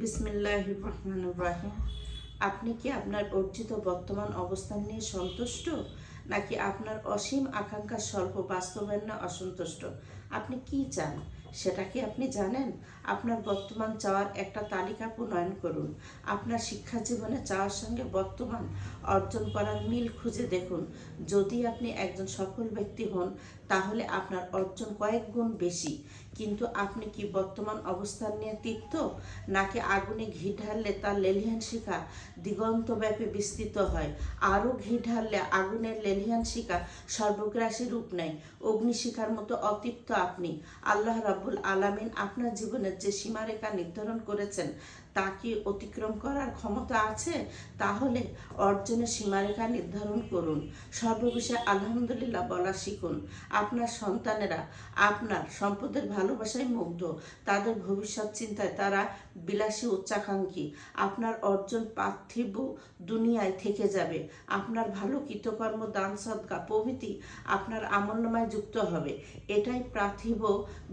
বিসমিল্লাহ রহমান রাহিম। আপনি কি আপনার অর্জিত বর্তমান অবস্থান নিয়ে সন্তুষ্ট, নাকি আপনার অসীম আকাঙ্ক্ষা স্বল্প বাস্তবায়ন না অসন্তুষ্ট? আপনি কি চান? সেটা কি আপনি জানেন? আপনার বর্তমান চাওয়ার একটা তালিকা প্রণয়ন করুন। আপনার শিক্ষা জীবনে চাওয়ার সঙ্গে বর্তমান অর্জন করার মিল খুঁজে দেখুন। যদি আপনি একজন সফল ব্যক্তি হন, তাহলে আপনার অর্জন কয়েক গুণ বেশি। কিন্তু আপনি কি বর্তমান অবস্থান নিয়ে তৃপ্ত নাকি আগুনে ঘি ঢাললে তার লেলিহান শিখা দিগন্তব্যাপী বিস্তৃত হয়? আরও ঘি ঢাললে আগুনের লেলিহান শিখা সর্বগ্রাসী রূপ নেয়। অগ্নিশিখার মতো অতৃপ্ত আপনি। আল্লাহ রাব্বুল আলামিন আপনার জীবনের যে সীমারেখা নির্ধারণ করেছেন, তা কি অতিক্রম করার ক্ষমতা আছে? তাহলে অর্জনের সীমারেখা নির্ধারণ করুন। সর্ববিষয়ে আলহামদুলিল্লাহ বলা শিখুন, আপনার সন্তানেরা আপনার সম্পদের ভালোবাসায় মুগ্ধ, তাদের ভবিষ্যৎ চিন্তায় তারা বিলাসী উচ্চাকাঙ্ক্ষী। আপনার অর্জন পার্থিব দুনিয়ায় থেকে যাবে, আপনার ভালো কৃতকর্ম, দান সদকা প্রভৃতি আপনার আমলনামায় যুক্ত হবে। এটাই পার্থিব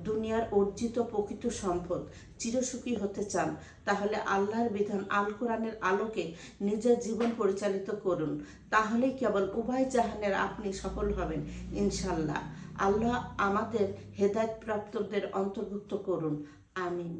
দুনিয়ার অর্জিত প্রকৃত সম্পদ চিরসুখী হতে চান, তাহলে আল্লাহর বিধান আল কোরআনের আলোকে নিজের জীবন পরিচালিত করুন। তাহলেই কেবল উভয় জাহানের আপনি সফল হবেন ইনশাল্লাহ আল্লাহ আমাদের হেদায়তপ্রাপ্তদের অন্তর্ভুক্ত করুন। আমিন।